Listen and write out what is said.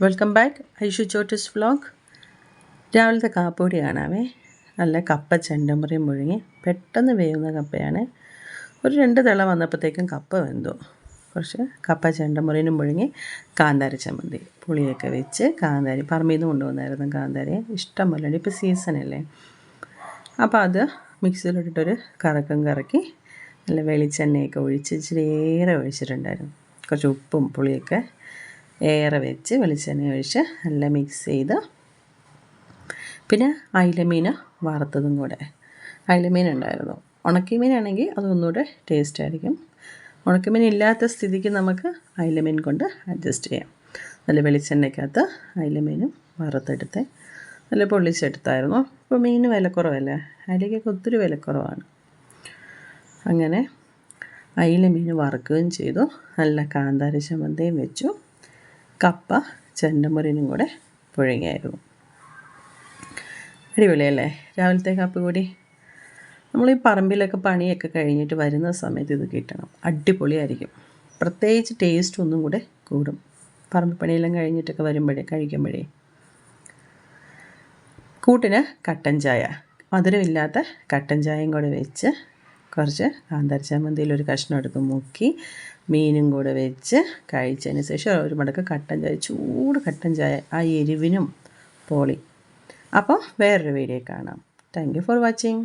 Welcome back Aishu Chottis vlog രാവിലത്തെ കാപ്പൂടി കാണാമേ നല്ല കപ്പ ചെണ്ടമുറിയും മുഴുങ്ങി പെട്ടെന്ന് വേവുന്ന കപ്പയാണ്. ഒരു രണ്ട് തിള വന്നപ്പോഴത്തേക്കും കപ്പ വെന്തു. കുറച്ച് കപ്പ ചെണ്ടമുറിനും മുഴുങ്ങി കാന്താരി ചമ്മന്തി പുളിയൊക്കെ വെച്ച് കാന്താരി പറമ്പിൽ നിന്ന് കൊണ്ടുവന്നായിരുന്നു കാന്താരി. ഇഷ്ടം പോലെ ഇപ്പോൾ സീസണല്ലേ അപ്പോൾ അത് മിക്സിയിലിട്ടിട്ടൊരു കറക്കം കറക്കി നല്ല വെളിച്ചെണ്ണയൊക്കെ ഒഴിച്ച് ഇച്ചിരി ഏറെ ഒഴിച്ചിട്ടുണ്ടായിരുന്നു. കുറച്ച് ഉപ്പും പുളിയൊക്കെ ഏറെ വെച്ച് വെളിച്ചെണ്ണ ഒഴിച്ച് നല്ല മിക്സ് ചെയ്ത് പിന്നെ അയിലമീൻ വറുത്തതും കൂടെ. അയിലമീൻ ഉണ്ടായിരുന്നു. ഉണക്കിമീനാണെങ്കിൽ അതൊന്നുകൂടെ ടേസ്റ്റ് ആയിരിക്കും. ഉണക്കിമീൻ ഇല്ലാത്ത സ്ഥിതിക്ക് നമുക്ക് അയിലമീൻ കൊണ്ട് അഡ്ജസ്റ്റ് ചെയ്യാം. നല്ല വെളിച്ചെണ്ണയ്ക്കകത്ത് അയിലമീനും വറുത്തെടുത്ത് നല്ല പൊള്ളിച്ചെടുത്തായിരുന്നു. ഇപ്പോൾ മീൻ വിലക്കുറവല്ലേ? അതിലേക്കൊക്കെ ഒത്തിരി വിലക്കുറവാണ്. അങ്ങനെ അയില മീൻ വറുക്കുകയും ചെയ്തു. നല്ല കാന്താരി ചമ്മന്തയും വെച്ചു. കപ്പ ചെണ്ടമുറിനും കൂടെ പുഴുങ്ങിയായിരുന്നു. അടിപൊളിയല്ലേ? രാവിലത്തെ കാപ്പി കൂടി നമ്മൾ ഈ പറമ്പിലൊക്കെ പണിയൊക്കെ കഴിഞ്ഞിട്ട് വരുന്ന സമയത്ത് ഇത് കിട്ടണം. അടിപൊളിയായിരിക്കും. പ്രത്യേകിച്ച് ടേസ്റ്റ് ഒന്നും കൂടെ കൂടും. പറമ്പ് പണിയെല്ലാം കഴിഞ്ഞിട്ടൊക്കെ വരുമ്പോഴേ കഴിക്കുമ്പോഴേ. കൂട്ടിന് കട്ടൻ ചായ. മധുരമില്ലാത്ത കട്ടൻ ചായയും കൂടെ വെച്ച് കുറച്ച് കാന്താരി ഒരു കഷ്ണം എടുത്ത് മുക്കി മീനും കൂടെ വെച്ച് കഴിച്ചതിന് ശേഷം ഒരു മടക്ക് കട്ടൻ ചായ ചൂട് കട്ടൻ ചായ ആ എരിവിനും പോളി. അപ്പോൾ വേറൊരു വീഡിയോ കാണാം. Thank you for watching